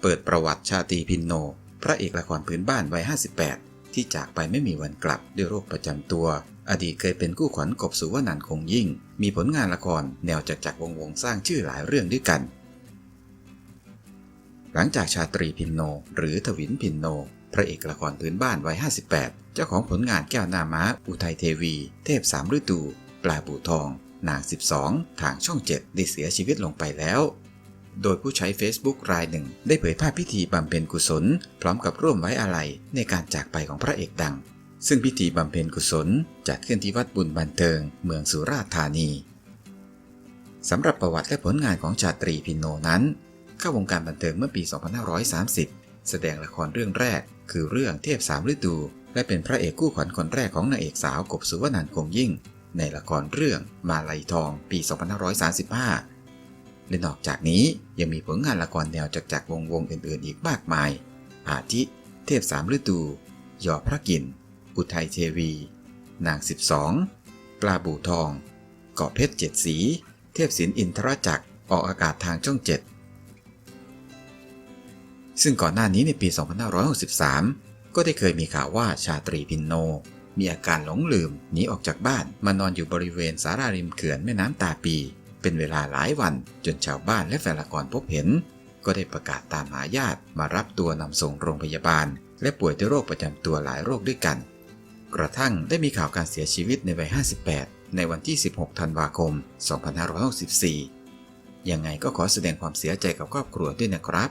เปิดประวัติชาตรีพินโน พระเอกละครพื้นบ้านวัย 58 ที่จากไปไม่มีวันกลับด้วยโรคประจำตัว อดีตเคยเป็นกู้ขวัญกบสุวรรณคงยิ่ง มีผลงานละครแนวจักรจักรวงวงสร้างชื่อหลายเรื่องด้วยกัน หลังจากชาตรีพินโน หรือทวินพินโน พระเอกละครพื้นบ้านวัย 58 เจ้าของผลงานแก้วหน้าม้า อุทัยเทวี เทพสามฤดู ปลาบูทองนาง 12 ทางช่อง 7 ได้เสียชีวิตลงไปแล้ว โดยผู้ใช้ Facebook รายหนึ่ง ได้เผยภาพพิธีบำเพ็ญกุศล พร้อมกับร่วมไว้อาลัยในการจากไปของพระเอกดัง ซึ่งพิธีบำเพ็ญกุศลจัดขึ้นที่วัดบุญบันเทิง เมืองสุราษฎร์ธานีสำหรับประวัติและผลงานของชาตรีพินโนนั้น เข้าวงการบันเทิงเมื่อปี 2530 แสดงละครเรื่องแรก คือเรื่องเทพสามฤดู และเป็นพระเอกคู่ขวัญคนแรกของนางเอกสาวกบสุวรรณคงยิ่ง ในละครเรื่องมาลัยทองปี 2535 และนอกจากนี้ยังมีผลงานละครแนวจักรจักรวงวงอื่นๆ อีกมากมาย อาทิ เทพสามฤดู ยอพระกินอุทัยเทวี นาง 12 ปลาบูทอง เกาะเพชรเจ็ดสี เทพศิลป์อินทรจักรออกอากาศทางช่องเจ็ดซึ่งก่อนหน้านี้ในปี 2563 ก็ได้เคยมีข่าวว่าชาตรีพินโน มีอาการหลงลืมหนีออกจากบ้านมานอนอยู่บริเวณสาราริมเขื่อนแม่น้ำตาปี เป็นเวลาหลายวันจนชาวบ้านและแฟนละครพบเห็น ก็ได้ประกาศตามหาญาติมารับตัวนำส่งโรงพยาบาล และป่วยด้วยโรคประจำตัวหลายโรคด้วยกัน กระทั่งได้มีข่าวการเสียชีวิตในวัย 58 ในวันที่ 16 ธันวาคม 2564 ยังไงก็ขอแสดงความเสียใจกับครอบครัวด้วยนะครับ